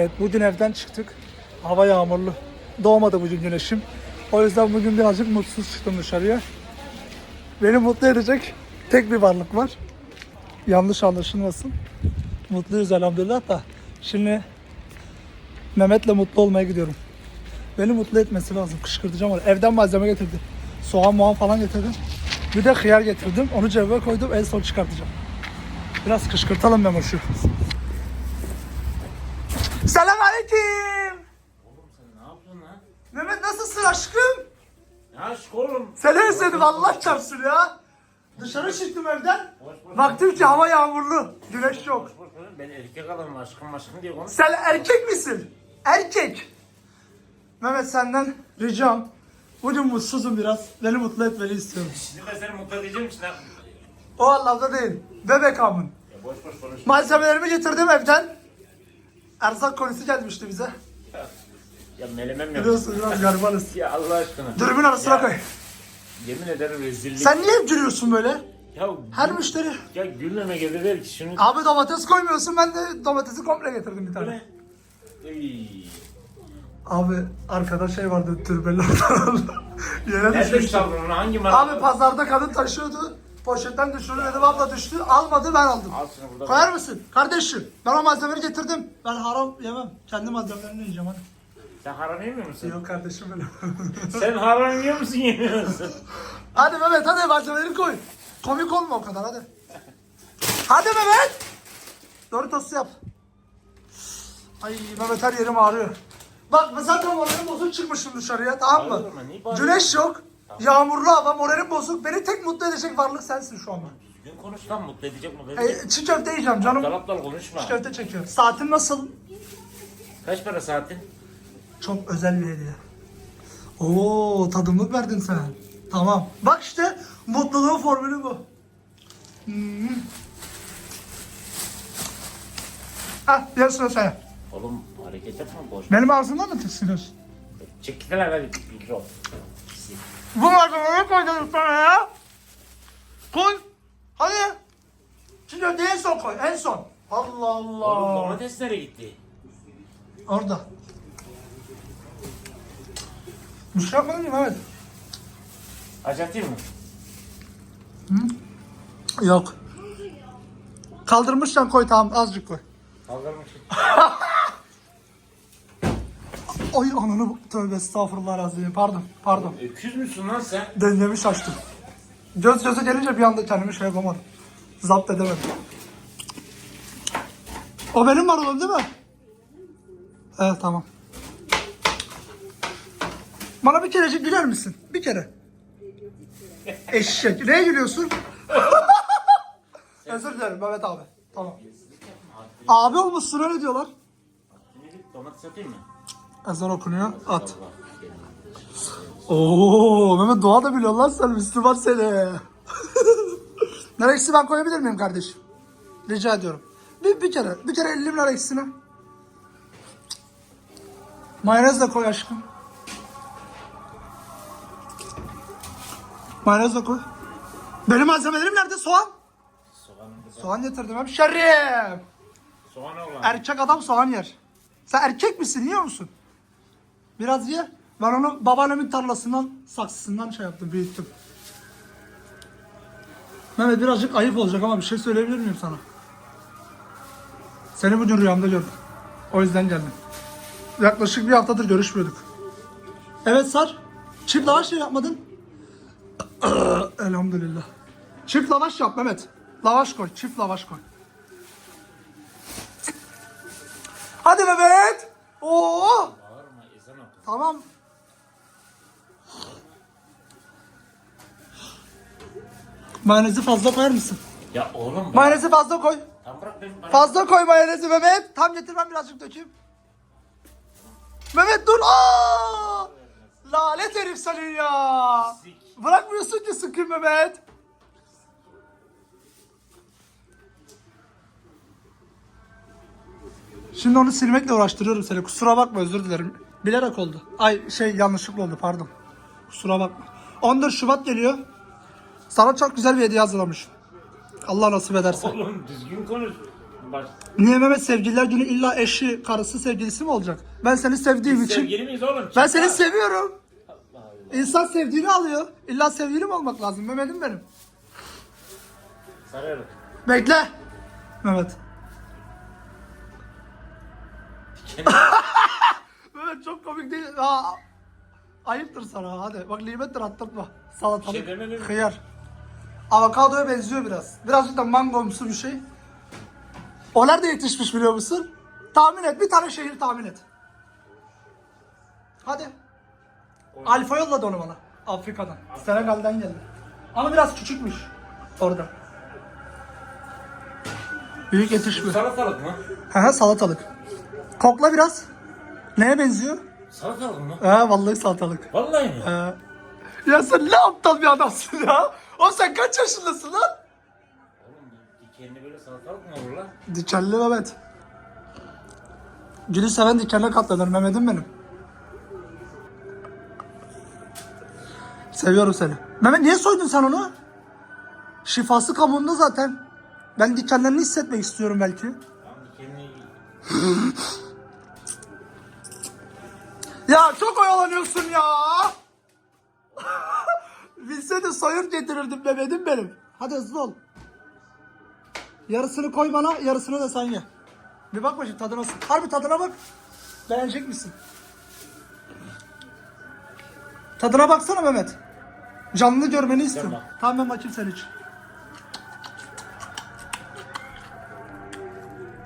Evet, bugün evden çıktık. Hava yağmurlu. Doğmadı bugün güneşim. O yüzden bugün birazcık mutsuz çıktım dışarıya. Beni mutlu edecek tek bir varlık var. Yanlış anlaşılmasın. Mutluyuz elhamdülillah da. Şimdi Mehmet'le mutlu olmaya gidiyorum. Beni mutlu etmesi lazım. Kışkırtacağım onu. Evden malzeme getirdim. Soğan muğan falan getirdim. Bir de hıyar getirdim. Onu cebime koydum. En son çıkartacağım. Biraz kışkırtalım Memoş'u. Selam aleyküm. Ne yaptın lan? Mehmet nasılsın aşkım? Aşk oğlum. Seni özledim Allah çarpsın ya. Dışarı çıktım evden. Baktım ki hava yağmurlu. Güneş yok. Ben erkek adamım aşkım aşkım diye konuş. Sen erkek misin? Erkek. Mehmet senden ricam. Bugün mutsuzum biraz. Beni mutlu etmeni istiyorum. Şimdi ben seni mutlu edeceğim için ha. O anlamda değil. Bebek amın. Ya boş boş konuş. Malzemelerimi getirdim evden. Erzak kolisi gelmişti bize. Ya melemem yok. Biliyorsun biraz garibanız. Ya Allah aşkına. Dürümün arasına Ya, koy. Yemin ederim rezillik. Sen niye hep gülüyorsun böyle? Ya, Her müşteri. Ya gülmeme gibi der ki şunu. Abi domates koymuyorsun ben de domatesi komple getirdim bir tane. Ey. Abi arkada şey vardı türbeli Yere Nerede düşmüştü. çaldın onu? Hangi mağaza? Abi pazarda kadın taşıyordu. Poşetten düşürdü dedim abla düştü. Almadı ben aldım. Al şunu burada. Koyar mısın? Kardeşim ben o malzemeleri getirdim. Ben haram yemem. Kendi malzemelerini yiyeceğim hadi. Sen haram yemiyor musun? Yok kardeşim öyle. Sen haram yiyor musun yemiyor musun? hadi Mehmet hadi malzemeleri koy. Komik olma o kadar hadi. Hadi Mehmet. Doritos yap. Ay Mehmet her yerim ağrıyor. Bak ben zaten moralim bozuk çıkmışım dışarıya tamam mı? Niye bağırıyorsun? Güneş yok. Yağmurlu hava moralim bozuk. Beni tek mutlu edecek varlık sensin şu anda. Düzgün konuş lan mutlu edecek mutlu edecek. E, çiğ köfte yiyeceğim canım. Dal aptal konuşma. Çiğ köfte çekiyor. Saatin nasıl? Kaç para saatin? Çok özel bir hediye. Oo tadımlık verdin sen. Tamam. Bak işte mutluluğun formülü bu. Hmm. Hah yarısını sen. Oğlum hareket yapma boş. Benim ağzımdan mı tiksiniyorsun? Çek git lan hadi mikro. Bu malzemeleri koydum sana ya. Koy. Hadi. Köfteyi en son koy. En son. Allah Oğlum Allah. domates nereye gitti? Orada. Bir şey yapmadın ki Mehmet. Acatayım mı? Yok. Kaldırmışsan koy tamam azıcık koy. Kaldırmışım. Ay ananı tövbe estağfurullah razıyım pardon pardon. Öküz müsün lan sen? Dengemi şaştım. Göz göze gelince bir anda kendimi şey yapamadım. Zapt edemedim. O benim marulum değil mi? Evet tamam. Bana bir kerecik güler misin? Bir kere. Eşek. Neye gülüyorsun? Özür dilerim Mehmet abi. Tamam. Abi olmuşsun öyle diyorlar. Domates atayım mı? Ezan okunuyor. At. Oo Mehmet Doğa da biliyor lan sen Müslüman seni. nar eksi ben koyabilir miyim kardeşim? Rica ediyorum. Bir, bir kere, bir kere ellim nar eksini. Mayonez de koy aşkım. Mayonez de koy. Benim malzemelerim nerede? Soğan. Soğan getirdim hep şerif. Soğan olan. Erkek adam soğan yer. Sen erkek misin yiyor musun? Biraz ye. Ben onu babaannemin tarlasından, saksısından şey yaptım, büyüttüm. Mehmet birazcık ayıp olacak ama bir şey söyleyebilir miyim sana? Seni bugün rüyamda gördüm. O yüzden geldim. Yaklaşık bir haftadır görüşmüyorduk. Evet Sar. Çift lavaş ya yapmadın. Elhamdülillah. Çift lavaş yap Mehmet. Lavaş koy. Çift lavaş koy. Hadi Mehmet. Oo. Tamam. Mayonezi fazla koyar mısın? Ya oğlum bak. Mayonezi fazla koy. Tam bırak beni bana. Fazla koy mayonezi Mehmet. Tam getir ben birazcık dökeyim. Mehmet dur. Aa! Lanet herif senin ya. Bırakmıyorsun ki sıkayım Mehmet. Şimdi onu silmekle uğraştırıyorum seni. Kusura bakma özür dilerim. Bilerek oldu. Ay şey yanlışlıkla oldu pardon. Kusura bakma. 14 Şubat geliyor. Sana çok güzel bir hediye hazırlamışım. Allah nasip ederse. Oğlum düzgün konuş. baş... Niye Mehmet sevgililer günü illa eşi, karısı, sevgilisi mi olacak? Ben seni sevdiğim için. Sevgili miyiz oğlum? Ben seni seviyorum. İnsan sevdiğini alıyor. İlla sevgilim olmak lazım Mehmet'im benim. Sararım. Bekle. Mehmet. Mehmet çok komik değil. Aa, ayıptır sana hadi. Bak nimettir attırtma. Salatalık, şey demedim. hıyar. Avokadoya benziyor biraz. Birazcık da mangomsu bir şey. O nerede yetişmiş biliyor musun? Tahmin et. Bir tane şehir tahmin et. Hadi. Alfa yolladı onu bana. Afrika'dan. Senegal'den geldi. Ama biraz küçükmüş. Orada. Büyük yetişmiyor. Salatalık mı? He he salatalık. Kokla biraz. Neye benziyor? Salatalık mı? He vallahi salatalık. Vallahi mi? He. Ya sen ne aptal bir adamsın ya. O sen kaç yaşındasın lan? Oğlum dikenli böyle salatalık mı olur lan? Dikenli Mehmet. Gülü seven dikenine katlanır Mehmet'im benim. Seviyorum seni. Mehmet niye soydun sen onu? Şifası kabuğunda zaten. Ben dikenlerini hissetmek istiyorum belki. Ya çok oyalanıyorsun ya. Bilseydim soyur getirirdim Mehmet'im benim. Hadi hızlı ol. Yarısını koy bana, yarısını da sen ye. Bir bak bakayım tadına nasıl. Harbi tadına bak. Beğenecek misin? Tadına baksana Mehmet. Canlı görmeni istiyorum. Tamam. Tamam ben bakayım sen için.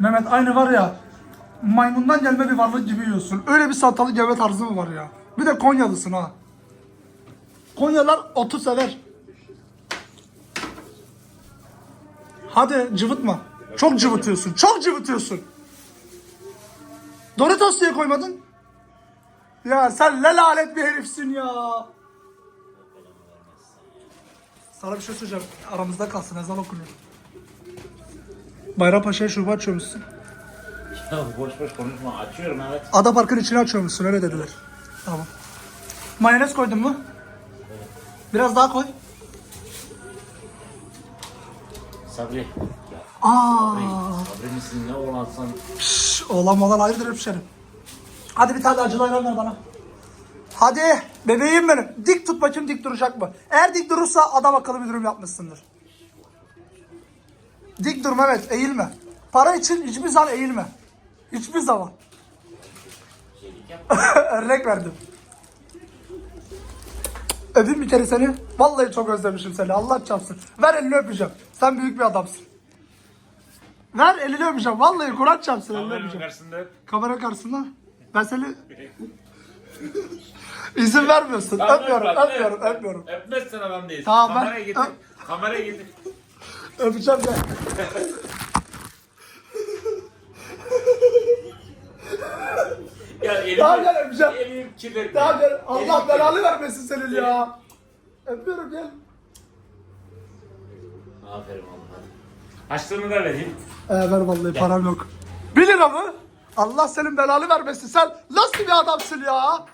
Mehmet aynı var ya maymundan gelme bir varlık gibi yiyorsun. Öyle bir salatalık yeme tarzı mı var ya? Bir de Konyalısın ha. Konyalar otu sever. Hadi cıvıtma. Çok cıvıtıyorsun. Çok cıvıtıyorsun. Doritos diye koymadın. Ya sen ne lanet bir herifsin ya. Sana bir şey söyleyeceğim. Aramızda kalsın ezan okunuyor. Bayrampaşa'ya şube açıyormuşsun. Ya boş boş konuşma. Açıyorum evet. Ada Park'ın içine açıyormuşsun öyle dediler. Tamam. Mayonez koydun mu? Biraz daha koy. Sabri. Aa, Sabri misin ne olansan. şş, oğlan olan hayırdır hemşerim. Hadi bir tane acılı ayran ver bana. Hadi bebeğim benim. Dik tut bakayım dik duracak mı? Eğer dik durursa adam akıllı bir durum yapmışsındır. Dik dur Mehmet eğilme. Para için hiçbir zaman eğilme. Hiçbir zaman. Örnek verdim. Öpeyim bir kere seni. Vallahi çok özlemişim seni. Allah çarpsın. Ver elini öpeceğim. Sen büyük bir adamsın. Ver elini öpeceğim. Vallahi Kur'an çarpsın elini öpeceğim. karşısında. Kamera karşısında. Ben seni... İzin vermiyorsun. Tamam, öpmüyorum, öp, öpmüyorum, öp. öpmüyorum. Öpmezsen adam değilsin. Tamam, ben- Kameraya getir. Kameraya getir. Öpeceğim gel. Ya elimi, Tamam, gel, öpeceğim. Elimi kirletme. Tamam gel. Allah Elimi belanı vermesin senin ya. Öpüyorum gel. Aferin oğlum hadi. Açlığını da vereyim. Ee, ver vallahi param yok. 1 lira mı? Allah senin belanı vermesin. Sen nasıl bir adamsın ya?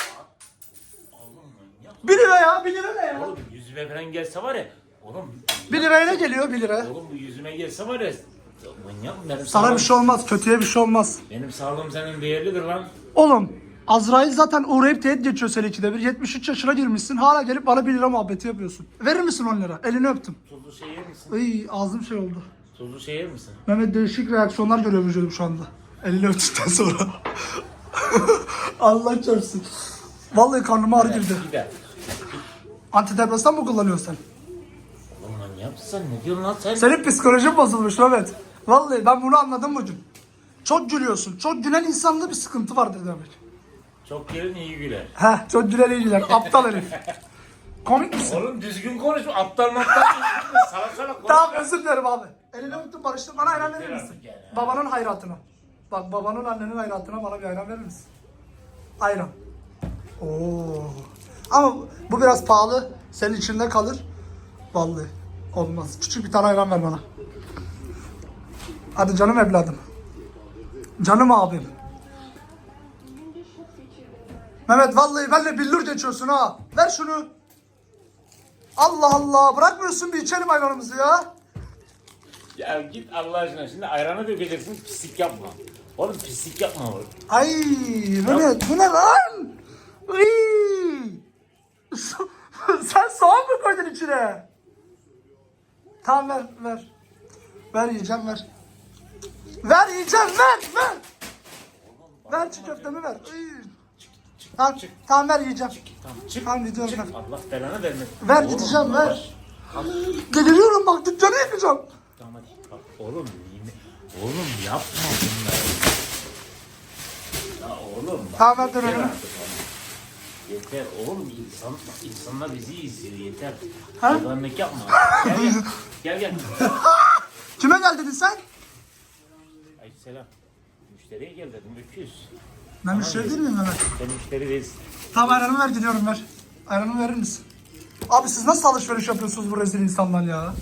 1 lira ya, 1 lira ne ya? Oğlum yüzüme falan gelse var ya. Oğlum, 1 liraya ne geliyor 1 lira? oğlum bu yüzüme gelse var ya. Manyak mı? Benim Sana sağlığım, bir şey olmaz, kötüye bir şey olmaz. Benim sağlığım senin değerlidir lan. Oğlum, Azrail zaten uğrayıp teğet geçiyor seni ikide bir. 73 yaşına girmişsin, hala gelip bana 1 lira muhabbeti yapıyorsun. Verir misin 10 lira? Elini öptüm. Tuzlu şey yer misin? Ay ağzım şey oldu. Tuzlu şey yer misin? Mehmet değişik reaksiyonlar görüyor vücudum şu anda. Elini öptükten sonra. Allah çarpsın. Vallahi karnıma ağrı girdi. Gider. Antidepresan mı kullanıyorsun sen? Oğlum manyak mısın sen? Ne diyorsun lan sen? Senin psikolojin bozulmuş Mehmet. Vallahi ben bunu anladım bugün. Çok gülüyorsun. Çok gülen insanda bir sıkıntı vardır demek. Çok gelin iyi güler. Heh çok gülen iyi güler. Aptal herif. Komik misin? Oğlum düzgün konuş. Aptal aptal. salak salak konuş. Tamam özür dilerim abi. Elini öptüm barıştım. Bana ayran verir misin? Babanın hayratına. Bak babanın annenin hayratına bana bir ayran verir misin? Ayran. Oo. Ama bu biraz pahalı. Senin içinde kalır. Vallahi olmaz. Küçük bir tane ayran ver bana. Hadi canım evladım. Canım abim. Mehmet vallahi benimle billur geçiyorsun ha. Ver şunu. Allah Allah bırakmıyorsun bir içelim ayranımızı ya. Ya git Allah aşkına şimdi ayranı dökeceksin pislik yapma. Oğlum pislik yapma oğlum. Ay Mehmet bu ne lan? Sen soğan mı koydun içine? Tamam ver ver. Ver yiyeceğim ver. Ver yiyeceğim ver ver. Ver çiğ köftemi ver. Iy. Tamam, tamam ver yiyeceğim. Tamam çık. Tamam gidiyorum çık. ver. Allah belanı vermesin. Ver Oğlum, gideceğim ver. Deliriyorum bak dükkanı yakacağım. Tamam hadi. Oğlum. Oğlum yapma bunları. Ya oğlum bak. Tamam, ver yeter artık ama. Yeter oğlum insan insanlar bizi izliyor yeter. Ha? Hayvanlık yapma. Gel gel. Gel gel. Kime gel dedin sen? Ay selam. Müşteriye gel dedim öküz. Ben müşteri değil miyim Mehmet? Sen müşteri değilsin. Tamam ayranımı ver gidiyorum ver. Ayranımı verir misin? Abi siz nasıl alışveriş yapıyorsunuz bu rezil insandan ya?